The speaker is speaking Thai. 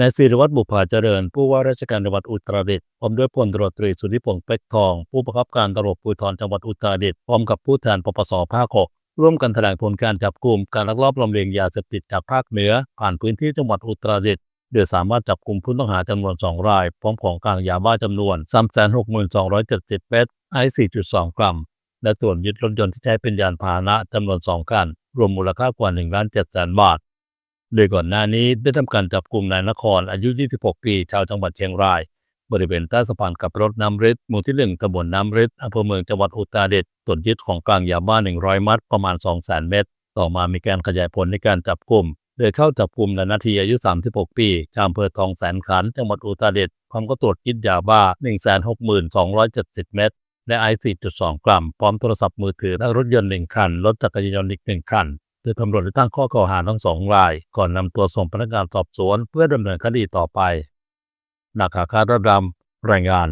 นายศิริวัตรบุภาเจริญ ผู้ว่าราชการจังหวัดอุตรดิตถ์พร้อมด้วยพลตรวจตรีสุทธิพงษ์เป็กทอง ผู้บังคับการตำรวจภูธรจังหวัดอุตรดิตถ์พร้อมกับผู้แทนปปสภาคหกร่วมกันแถลงผลการจับกลุ่มการลักลอบลำเลียงยาเสพติดจากภาคเหนือ ผ่านพื้นที่จังหวัดอุตรดิตถ์โดยสามารถจับกลุ่มผู้ต้องหาจำนวน 2 ราย พร้อมของกลางยาบ้าจำนวน 36270เม็ดไอซ์4.2 กรัม และตรวจยึดรถยนต์ที่ใช้เป็นยานพาหนะจำนวน 2 คัน รวมมูลค่ากว่า1ล้าน7แสนบาท โดยก่อนหน้านี้ได้ทำการจับกลุ่มนายนครอายุ 26 ปี ชาวจังหวัดเชียงราย บริเวณใต้สะพานกับรถน้ำริดหมู่ที่1ตำบลน้ำริดอำเภอเมืองจังหวัดอุตรดิตถ์ตรวจยึดของกลางยาบ้า 100 มัดประมาณ 200,000 เม็ดต่อมามีการขยายผลในการจับกลุ่มโดยเข้าจับกลุ่มนายนาทีอายุ 36 ปีชาวอำเภอทองแสนขันจังหวัดอุตรดิตถ์พร้อมก็ตรวจยึดยาบ้า 162,270 เม็ดและไอซ์4.2 กรัม พร้อมโทรศัพท์มือถือและรถยนต์1คัน รถจักรยานยนต์อีก1คัน โดยตำรวจได้ตั้งข้อกล่าวหาทั้งสองราย ก่อนนำตัวส่งพนักงานสอบสวนเพื่อดำเนินคดีต่อไปนาคาคาระดำรายงาน